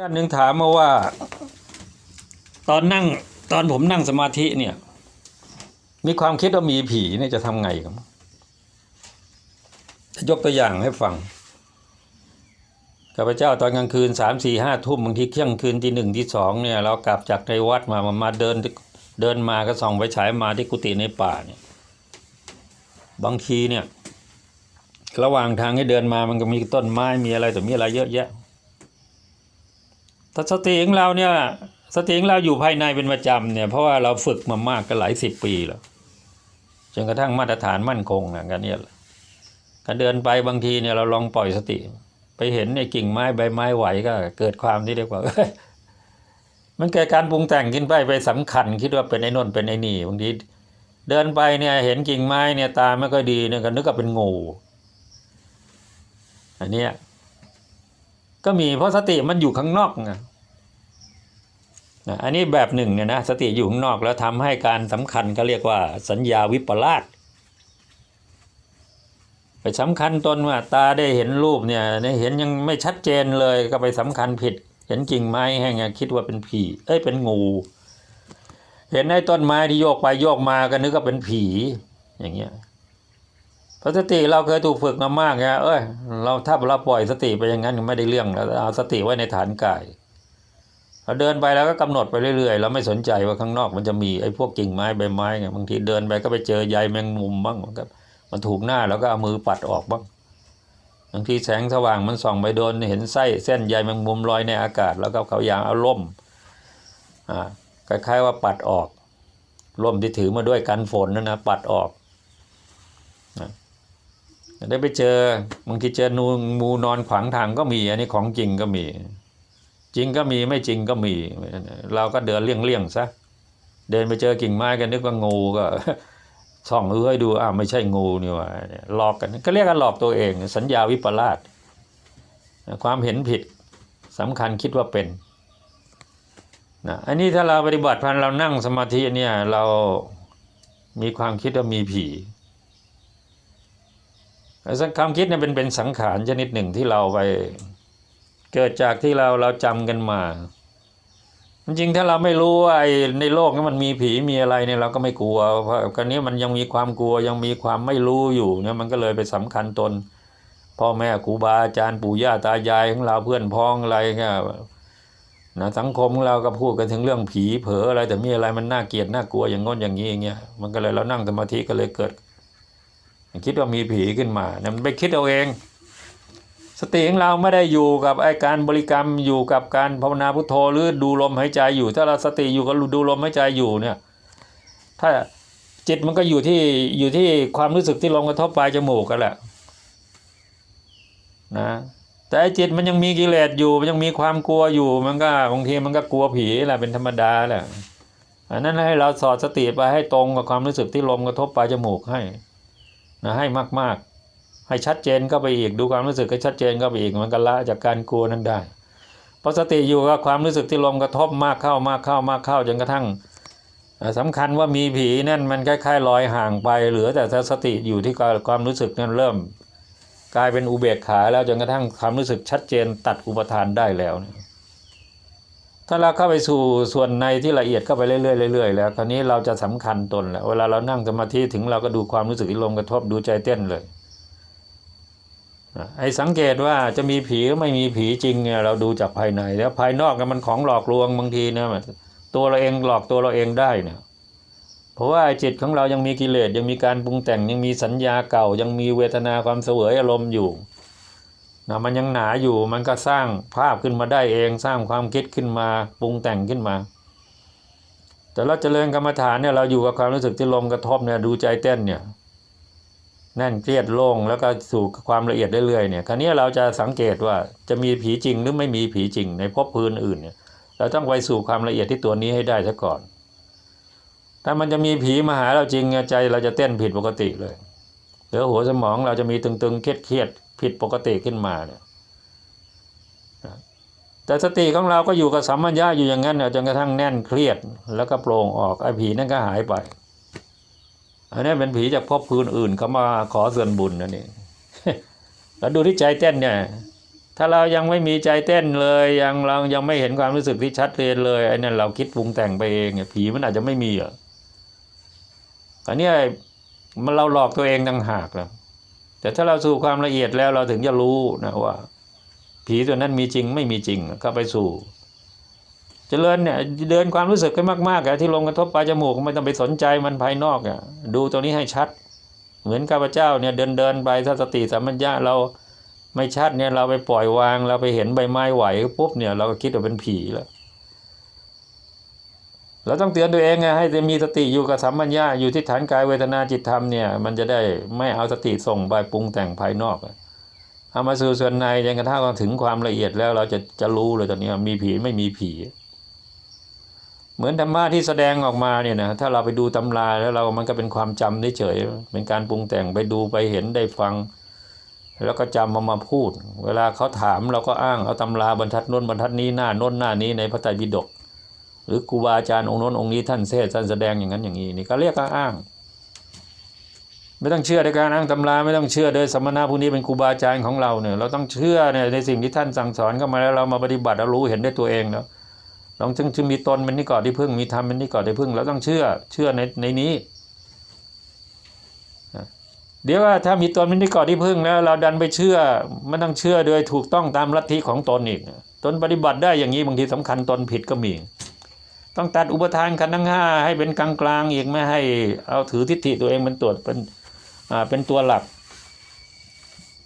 ท่านหนึ่งถามมาว่า ตอนนั่ง ตอนผมนั่งสมาธิเนี่ย มีความคิดว่ามีผีเนี่ยจะทำไงครับจะยกตัวอย่างให้ฟังข้าพเจ้าตอนกลางคืนสามสี่ห้าทุ่มบางทีเที่ยงคืนที่หนึ่งที่สองเนี่ย เรากลับจากในวัดมามามาเดินเดินมาก็ส่องไปฉายมาที่กุฏิในป่าเนี่ย บางทีเนี่ย ระหว่างทางให้เดินมามันก็มีต้นไม้มีอะไรแต่มีอะไรเยอะแยะ ถ้าสติของเราเนี่ยสติของเราอยู่ภายในเป็นประจำเนี่ยเพราะว่าเราฝึกมามากก็หลายสิบปีแล้วจนกระทั่งมาตรฐานมั่นคงนะกันเนี่ยแหละการเดินไปบางทีเนี่ยเราลองปล่อยสติ ไปเห็นในกิ่งไม้ใบไม้ไหวก็ เกิดความที่เรียกว่ามันเกิดการปรุงแต่งขึ้นไปไปสำคัญ คิดว่าเป็นไอ้นนเป็นไอ้นี่บางทีเดินไปเนี่ยเห็นกิ่งไม้เนี่ยตาไม่ค่อยดีเนี่ยก็นึกว่าเป็นงูอันเนี้ย ก็มีเพราะสติมันอยู่ข้างนอกไงอันนี้แบบหนึ่งเนี่ยนะสติอยู่ข้างนอกแล้วทำให้การสำคัญก็เรียกว่าสัญญาวิปลาสไปสำคัญตนว่าตาได้เห็นรูปเนี่ยเห็นยังไม่ชัดเจนเลยก็ไปสำคัญผิด เห็นกิ่งไม้แห้งคิดว่าเป็นผีเอ้ยเป็นงู เห็นไอ้ต้นไม้ที่โยกไปโยกมาก็นึกว่าเป็นผีอย่างเงี้ย พราะสติเราเคยถูกฝึกมามากไงเอ้ย เราถ้าเราปล่อยสติไปอย่างนั้นไม่ได้เรื่องเราเอาสติไว้ในฐานกายเราเดินไปแล้วก็กำหนดไปเรื่อยๆเราไม่สนใจว่าข้างนอกมันจะมีไอ้พวกกิ่งไม้ใบไม้ไงบางทีเดินไปก็ไปเจอใยแมงมุมบ้างมันก็มันถูกหน้าแล้วก็เอามือปัดออกบ้างบางทีแสงสว่างมันส่องไปโดนเห็นไส้เส้นใยแมงมุมลอยในอากาศ แล้วก็เขายางเอาล่มอ่าคล้ายๆว่าปัดออกล่มที่ถือมาด้วยกันฝนนั่นนะปัดออก ได้ไปเจอบางทีเจอนูงูนอนขวางทางก็มี อันนี้ของจริงก็มี จริงก็มีไม่จริงก็มี เราก็เดินเลี่ยงเลี่ยงๆซะเดินไปเจอกิ่งไม้กันนึกว่างูก็ส่องเอ้ยดูอ้าวไม่ใช่งูนี่ว่าหลอกกันก็เรียกกันหลอกตัวเอง สัญญาวิปลาสความเห็นผิดสำคัญคิดว่าเป็นนะอันนี้ถ้าเราปฏิบัติพันเรานั่งสมาธิเนี่ยเรามีความคิดว่ามีผี ความคิดเนี่ยเป็นเป็นสังขารชนิดหนึ่งที่เราไป เกิดจากที่เราเราจำกันมาจริงๆถ้าเราไม่รู้ว่าไอ้ในโลกนี้มันมีผีมีอะไรเนี่ยเราก็ไม่กลัว เพราะกันนี้มันยังมีความกลัวยังมีความไม่รู้อยู่เนี่ยมันก็เลยไปสำคัญตน พ่อแม่ครูบาอาจารย์ปู่ย่าตายายของเราเพื่อนพ้องอะไรเงี้ยนะสังคมของเราก็พูดกันถึงเรื่องผีเผลออะไรแต่มีอะไรมันน่าเกลียดน่ากลัวอย่างง้นอย่างนี้อย่างเงี้ยมันก็เลยเรานั่งสมาธิก็เลยเกิด คิดว่ามีผีขึ้นมาเนี่ยมันไปคิดเอาเอง สติของเราไม่ได้อยู่กับไอการบริกรรมอยู่กับการภาวนาพุทโธหรือดูลมหายใจอยู่ ถ้าเราสติอยู่กับดูลมหายใจอยู่เนี่ยถ้าจิตมันก็อยู่ที่อยู่ที่ความรู้สึกที่ลมกระทบปลายจมูกกันแหละนะแต่ไอจิตมันยังมีกิเลสอยู่มันยังมีความกลัวอยู่มันก็บางทีมันก็กลัวผีแหละเป็นธรรมดาแหละอันนั้นให้เราสอดสติไปให้ตรงกับความรู้สึกที่ลมกระทบปลายจมูกให้ นะให้มาก ๆ ให้ชัดเจนก็ไปอีกดูความรู้สึกให้ชัดเจนก็ไปอีกมันก็ละจากการกลัวนั้นได้เพราะสติอยู่กับความรู้สึกที่ลมกระทบมากเข้ามากเข้ามากเข้าจนกระทั่งสำคัญว่ามีผีนั่นมันคล้ายๆลอยห่างไปเหลือแต่สติอยู่ที่ความรู้สึกนั้นเริ่ม กลายเป็นอุเบกขาแล้วจนกระทั่งความรู้สึกชัดเจนตัดอุปทานได้แล้ว ถ้าเราเข้าไปสู่ส่วนในที่ละเอียดเข้าไปเรื่อยๆเรื่อยๆแล้วคราวนี้เราจะสำคัญตนแล้วเวลาเรานั่งสมาธิถึงเราก็ดูความรู้สึกที่ลมกระทบดูใจเต้นเลยไอ้สังเกตว่าจะมีผีหรือไม่มีผีจริงเนี่ยเราดูจากภายใน แล้วภายนอกมันของหลอกลวงบางทีเนี่ยตัวเราเองหลอกตัวเราเองได้เนี่ยเพราะว่าจิตของเรายังมีกิเลสยังมีการปรุงแต่งยังมีสัญญาเก่า ยังมีเวทนาความเสวยอารมณ์อยู่ นะมันยังหนาอยู่มันก็สร้างภาพขึ้นมาได้เอง สร้างความคิดขึ้นมาปรุงแต่งขึ้นมา แต่เราเจริญกรรมฐานเนี่ยเราอยู่กับความรู้สึกที่ลมกระทบเนี่ยดูใจเต้นเนี่ยแน่นเครียดโล่งแล้วก็สู่ความละเอียดเรื่อยๆเนี่ยคราวนี้เราจะสังเกตว่าจะมีผีจริงหรือไม่มีผีจริงในภพพื้นอื่นเนี่ยเราต้องไปสู่ความละเอียดที่ตัวนี้ให้ได้ซะก่อน ถ้ามันจะมีผีมาหาเราจริงใจเราจะเต้นผิดปกติเลยหรือหัวสมองเราจะมีตึงๆเครียดๆ ผิดปกติขึ้นมาเนี่ยแต่สติของเราก็อยู่กับสัมมัญญาอยู่อย่างนั้นจนกระทั่งแน่นเครียด แล้วก็โปร่งออกไอ้ผีนั่นก็หายไปอันนี้เป็นผีจากภพพื้นอื่นเขามาขอส่วนบุญนั่นเองแล้วดูที่ใจเต้นเนี่ย ถ้าเรายังไม่มีใจเต้นเลยยังเรายังไม่เห็นความรู้สึกที่ชัดเจนเลยไอ้นั่นเราคิดปรุงแต่งไปเองผีมันอาจจะไม่มีอะอันนี้มันเราหลอกตัวเองต่างหากแล้ว แต่ถ้าเราสู่ความละเอียดแล้วเราถึงจะรู้นะว่า ผีตัวนั้นมีจริงไม่มีจริงก็ไปสู่เจริญเนี่ยเดินความรู้สึกกันมากๆอะที่ลมกระทบปลายจมูกไม่ต้องไปสนใจมันภายนอกอะดูตรงนี้ให้ชัด เหมือนข้าพเจ้าเนี่ยเดินเดินไปถ้าสติสัมปชัญญะเราไม่ชัดเนี่ยเราไปปล่อยวาง เราไปเห็นใบไม้ไหวปุ๊บเนี่ยเราก็คิดว่าเป็นผีแล้ว เราต้องเตือนตัวเองไงให้มีสติอยู่กับสัมปัญญาอยู่ที่ฐานกายเวทนาจิตธรรมเนี่ยมันจะได้ไม่เอาสติส่งไปปรุงแต่งภายนอกเอามาสู่ส่วนในจนกระทั่งถึงความละเอียดแล้วเราจะจะรู้เลยตอนนี้มีผีไม่มีผี เหมือนธรรมะที่แสดงออกมาเนี่ยนะถ้าเราไปดูตำราแล้วเรามันก็เป็นความจำเฉยเป็นการปรุงแต่งไปดูไปเห็นได้ฟัง แล้วก็จำมามาพูด เวลาเขาถามเราก็อ้างเอาตำราบรรทัดน้นบรรทัดนี้หน้าน้นหน้านี้ในพระไตรปิฎก หรือครูบาอาจารย์องค์โน้นองค์นี้ท่านเทศท่านแสดงอย่างนั้นอย่างนี้นี่ก็เรียกอ้าง ไม่ต้องเชื่อในการอ้างตำราไม่ต้องเชื่อโดยสมณะผู้นี้เป็นครูบาอาจารย์ของเราเนี่ยเราต้องเชื่อเนี่ยในสิ่งที่ท่านสั่งสอนเข้ามาแล้วเรามาปฏิบัติเรารู้เห็นได้ตัวเองแล้วเราจึงจึงมีตนเป็นนิกอที่พึ่งมีธรรมเป็นนิกอที่พึ่งเราต้องเชื่อเชื่อในในนี้เดี๋ยวว่าถ้ามีตนเป็นที่ก่อที่พึ่งแล้วเราดันไปเชื่อไม่ต้องเชื่อโดยถูกต้องตามลัทธิของตนอีกตนปฏิบัติได้อย่างนี้บางทีสำคัญตนผิดก็มี ต้องตัดอุปทานขันธ์ทั้งห้าให้เป็นกลางกลางอีกไม่ให้เอาถือทิฏฐิตัวเองเป็นตัวเป็นอ่าเป็นตัวหลัก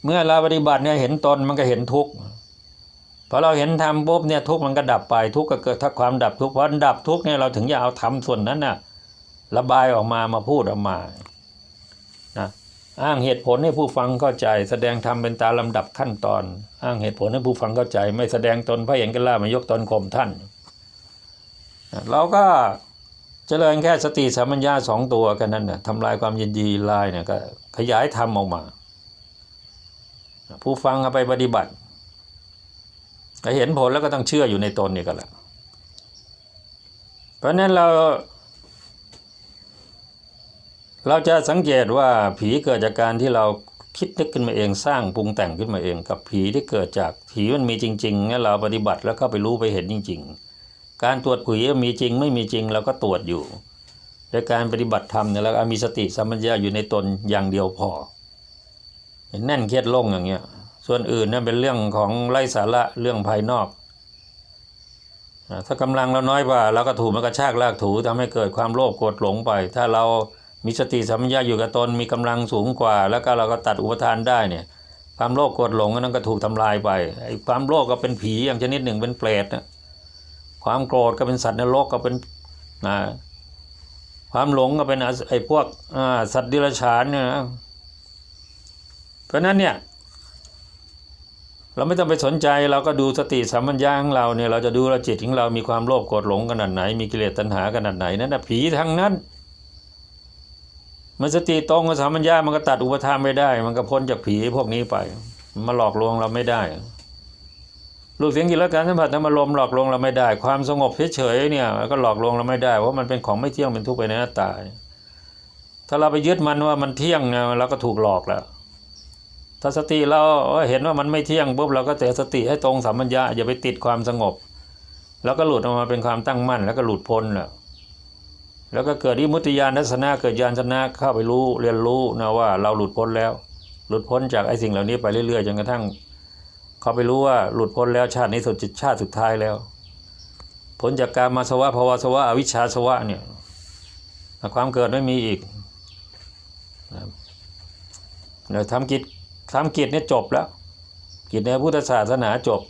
เมื่อเราปฏิบัติเนี่ยเห็นตนมันก็เห็นทุกข์พอเราเห็นธรรมปุ๊บเนี่ยทุกข์มันก็ดับไปทุกข์ก็เกิดถ้าความดับทุกข์พอดับทุกข์เนี่ยเราถึงจะเอาธรรมส่วนนั้นน่ะระบายออกมามาพูดออกมาอ้างเหตุผลให้ผู้ฟังเข้าใจ แสดงธรรมเป็นตาลำดับขั้นตอน อ้างเหตุผลให้ผู้ฟังเข้าใจ ไม่แสดงตนพระเห็นกันล่ามายกตนข่มท่าน เราก็เจริญแค่สติสัมปัญญาสองตัวกันนั่นนะทำลายความยินดีลายเนี่ยก็ขยายธรรมออกมา ผู้ฟังเอาไปปฏิบัติก็เห็นผลแล้วก็ต้องเชื่ออยู่ในตนนี่ก็แหละเพราะนั้นเรา เราจะสังเกตว่าผีเกิดจากการที่เราคิดนึกขึ้นมาเองสร้างปรุงแต่งขึ้นมาเอง กับผีที่เกิดจากผีมันมีจริงๆงั้นเราปฏิบัติแล้วก็ไปรู้ไปเห็นจริง ๆ การตรวจผีว่ามีจริงไม่มีจริงเราก็ตรวจอยู่ในการปฏิบัติธรรมเนี่ยเรามีสติสัมปชัญญะอยู่ในตนอย่างเดียวพอเห็นแน่นเครียดล่งอย่างเงี้ย ส่วนอื่นนั่นเป็นเรื่องของไร้สาระเรื่องภายนอก ถ้ากำลังเราน้อยกว่าเราก็ถูกมันกระชากลากถูทำให้เกิดความโลภโกรธหลงไป ถ้าเรามีสติสัมปชัญญะอยู่กับตนมีกำลังสูงกว่า แล้วก็เราก็ตัดอุปทานได้เนี่ยความโลภโกรธหลงนั้นก็ถูกทำลายไปไอ้ความโลภก็เป็นผีอย่างชนิดหนึ่งเป็นเปรตนะ ความโกรธก็เป็นสัตว์นรกก็เป็นนะความหลงก็เป็นไอ้พวกสัตว์ดิรัจฉานเนี่ยนะเพราะนั้นเนี่ยเราไม่ต้องไปสนใจเราก็ดูสติสัมปัญญะของเราเนี่ยเราจะดูว่าจิตของเรามีความโลภโกรธหลงขนาดไหน มีกิเลสตัณหาขนาดไหนนั่นนะผีทั้งนั้นมันสติตรงกับสามัญญามันก็ตัดอุปทานไม่ได้ มันก็พ้นจากผีพวกนี้ไปมันมาหลอกลวงเราไม่ได้ ลูกเสียงกินแล้วการสัมผัสธรรมลมหลอกลวงเราไม่ได้ ความสงบเฉยๆเนี่ยมันก็หลอกลวงเราไม่ได้เพราะมันเป็นของไม่เที่ยงเป็นทุกข์เป็นอนัตตาถ้าเราไปยึดมันว่ามันเที่ยงเนี่ยเราก็ถูกหลอกแล้วถ้าสติเราเห็นว่ามันไม่เที่ยงปุ๊บเราก็เตะสติให้ตรงสามัญญาอย่าไปติดความสงบ แล้วก็หลุดออกมาเป็นความตั้งมั่น แล้วก็หลุดพ้นแล้วแล้วก็เกิดอิมุตติญาณทัศนะเกิดญาณทัศนะเข้าไปรู้เรียนรู้นะว่าเราหลุดพ้นแล้ว หลุดพ้นจากไอ้สิ่งเหล่านี้ไปเรื่อยๆจนกระทั่ง เขาไปรู้ว่าหลุดพ้นแล้วชาตินี้สุดจิตชาติสุดท้ายแล้ว ผลจากการมาสวะภาวะสวะอวิชชาสวะเนี่ยความเกิดไม่มีอีกเนี่ยทำกิจทำกิจเนี่ยจบแล้ว กิจในพุทธศาสนาจบ